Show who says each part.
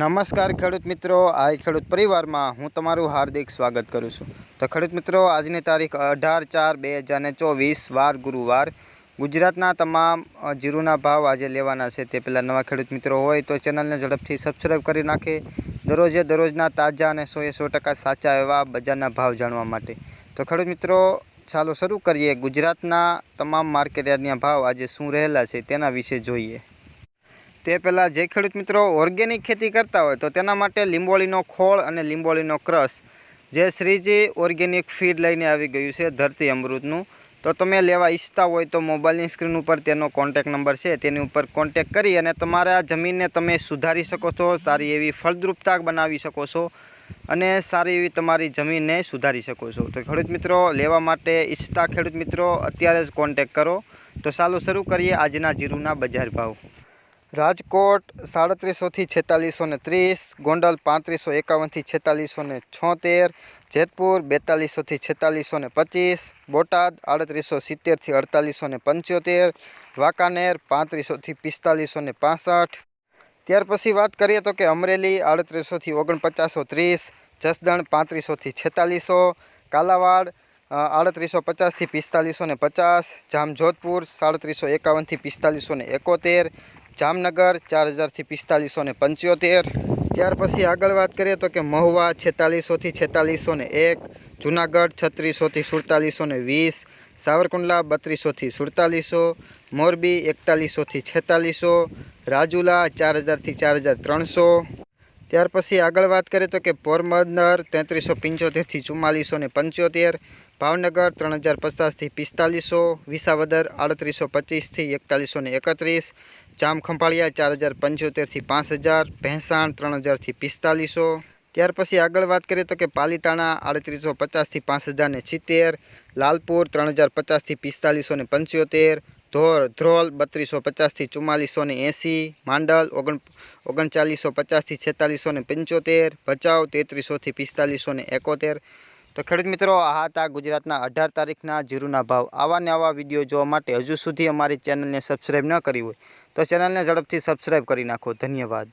Speaker 1: નમસ્કાર ખેડૂત મિત્રો. આ ખેડૂત પરિવારમાં હું તમારું હાર્દિક સ્વાગત કરું છું. તો ખેડૂત મિત્રો, આજની તારીખ અઢાર ચાર બે હજાર ચોવીસ, વાર ગુરુવાર. ગુજરાતના તમામ જીરુના ભાવ આજે લેવાના છે. તે પહેલાં નવા ખેડૂત મિત્રો હોય તો ચેનલને ઝડપથી સબસ્ક્રાઈબ કરી નાખે. દરરોજે દરરોજના તાજા અને સોએ સો ટકા સાચા એવા બજારના ભાવ જાણવા માટે. તો ખેડૂત મિત્રો, ચાલો શરૂ કરીએ. ગુજરાતના તમામ માર્કેટ યાર્ડના ભાવ આજે શું રહેલા છે તેના વિશે જોઈએ. તે પહેલાં જે ખેડૂત મિત્રો ઓર્ગેનિક ખેતી કરતા હોય તો તેના માટે લીંબોળીનો ખોળ અને લીંબોળીનો ક્રશ, જે શ્રીજી ઓર્ગેનિક ફીડ લઈને આવી ગયું છે ધરતી અમૃતનું. તો તમે લેવા ઈચ્છતા હોય તો મોબાઈલની સ્ક્રીન ઉપર તેનો કોન્ટેક નંબર છે, તેની ઉપર કોન્ટેક કરી અને તમારા જમીનને તમે સુધારી શકો છો, સારી એવી ફળદ્રુપતા બનાવી શકો છો અને સારી એવી તમારી જમીનને સુધારી શકો છો. તો ખેડૂત મિત્રો, લેવા માટે ઈચ્છતા ખેડૂત મિત્રો, અત્યારે જ કોન્ટેક કરો. તો ચાલો શરૂ કરીએ આજના જીરુના બજાર ભાવ. રાજકોટ સાડત્રીસોથી છેતાલીસો ને ત્રીસ, ગોંડલ પાંત્રીસો એકાવનથી છેતાલીસો ને છોતેર, જેતપુર બેતાલીસોથી છેતાલીસો ને પચીસ, બોટાદ આડત્રીસો સિત્તેરથી અડતાલીસો ને પંચોતેર, વાંકાનેર પાંત્રીસોથી પિસ્તાલીસો ને પાસઠ. ત્યાર પછી વાત કરીએ તો કે અમરેલી આડત્રીસોથી ઓગણપચાસો ત્રીસ, જસદણ પાંત્રીસોથી છેતાલીસો, કાલાવાડ આડત્રીસો પચાસથી પિસ્તાલીસો ને પચાસ, જામજોધપુર સાડત્રીસો એકાવનથી પિસ્તાલીસો ને એકોતેર જામનગર, ચાર હજારથી પિસ્તાલીસો ને પંચોતેર. ત્યાર પછી આગળ વાત કરીએ તો કે મહુવા છેતાલીસોથી છેતાલીસો ને એક, જુનાગઢ છત્રીસોથી સુડતાલીસો ને વીસ, સાવરકુંડલા બત્રીસોથી સુડતાલીસો, મોરબી એકતાલીસોથી છેતાલીસો, રાજુલા ચાર હજારથી ચાર હજાર ત્રણસો. ત્યાર પછી આગળ વાત કરીએ તો કે પોરબંદર તેત્રીસો પંચોતેરથી ચુમ્માલીસો ને પંચોતેર, ભાવનગર ત્રણ હજાર પચાસથી પિસ્તાલીસો, વિસાવદર આડત્રીસો પચીસથી એકતાલીસો ને એકત્રીસ જામ ખંભાળિયા ચાર હજાર પંચોતેરથી પાંચ હજાર, ભેંસાણ ત્રણ હજારથી પિસ્તાલીસો. ત્યાર પછી આગળ વાત કરીએ તો કે પાલીતાણા આડત્રીસો પચાસથી પાંચ હજાર ને સિત્તેર, લાલપુર ત્રણ હજાર પચાસથી પિસ્તાલીસો ને પંચોતેર, ધોર, ધ્રોલ બત્રીસો પચાસથી ચુમ્માલીસો ને એંસી, માંડલ ઓગણ, ઓગણચાલીસો પચાસથી છેતાલીસો ને પંચોતેર, ભચાઉ તેત્રીસોથી પિસ્તાલીસો ને એકોતેર તો ખેડૂત મિત્રો, આ હતા ગુજરાતના અઢાર તારીખના જીરુના ભાવ. આવા ને આવા વીડિયો જોવા માટે હજુ સુધી અમારી ચેનલને સબસ્ક્રાઈબ ન કરી હોય તો ચેનલને ઝડપથી સબસ્ક્રાઈબ કરી નાખો. ધન્યવાદ.